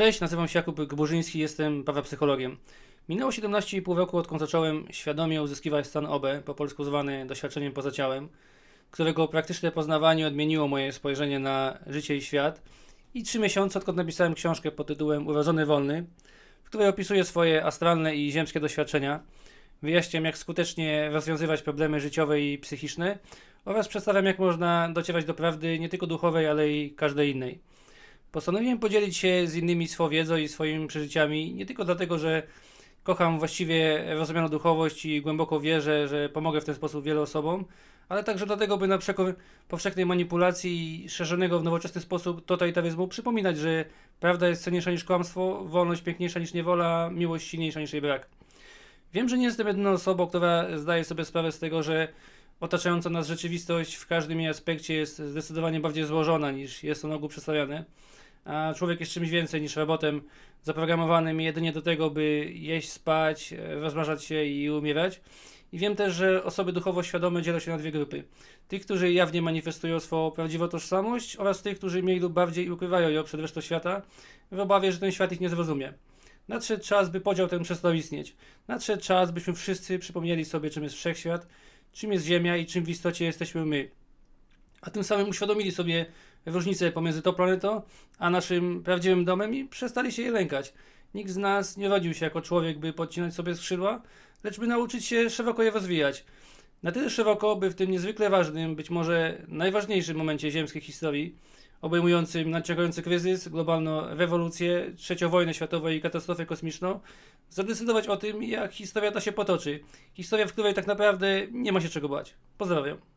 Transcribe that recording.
Cześć, nazywam się Jakub Gburzyński, jestem parapsychologiem. Minęło 17,5 roku, odkąd zacząłem świadomie uzyskiwać stan OB, po polsku zwany doświadczeniem poza ciałem, którego praktyczne poznawanie odmieniło moje spojrzenie na życie i świat. I 3 miesiące, odkąd napisałem książkę pod tytułem Urodzony Wolny, w której opisuję swoje astralne i ziemskie doświadczenia, wyjaśniam jak skutecznie rozwiązywać problemy życiowe i psychiczne oraz przedstawiam jak można docierać do prawdy nie tylko duchowej, ale i każdej innej. Postanowiłem podzielić się z innymi swoją wiedzą i swoimi przeżyciami, nie tylko dlatego, że kocham właściwie rozumianą duchowość i głęboko wierzę, że pomogę w ten sposób wielu osobom, ale także dlatego, by na przekór powszechnej manipulacji szerzonego w nowoczesny sposób totalitaryzmu przypominać, że prawda jest cenniejsza niż kłamstwo, wolność piękniejsza niż niewola, miłość silniejsza niż jej brak. Wiem, że nie jestem jedyną osobą, która zdaje sobie sprawę z tego, że otaczająca nas rzeczywistość w każdym jej aspekcie jest zdecydowanie bardziej złożona niż jest to na ogół przedstawiane a człowiek jest czymś więcej niż robotem zaprogramowanym jedynie do tego, by jeść, spać, e, rozmnażać się i umierać. I wiem też, że osoby duchowo świadome dzielą się na dwie grupy. Tych, którzy jawnie manifestują swoją prawdziwą tożsamość oraz tych, którzy mniej lub bardziej ukrywają ją przed resztą świata w obawie, że ten świat ich nie zrozumie. Nadszedł czas, by podział ten przestał istnieć. Nadszedł czas, byśmy wszyscy przypomnieli sobie, czym jest wszechświat, czym jest Ziemia i czym w istocie jesteśmy my. A tym samym uświadomili sobie różnicę pomiędzy tą planetą a naszym prawdziwym domem i przestali się jej lękać. Nikt z nas nie rodził się jako człowiek, by podcinać sobie skrzydła, lecz by nauczyć się szeroko je rozwijać. Na tyle szeroko, by w tym niezwykle ważnym, być może najważniejszym momencie ziemskiej historii, obejmującym nadciągający kryzys, globalną rewolucję, trzecią wojnę światową i katastrofę kosmiczną, zadecydować o tym, jak historia ta się potoczy. Historia, w której tak naprawdę nie ma się czego bać. Pozdrawiam.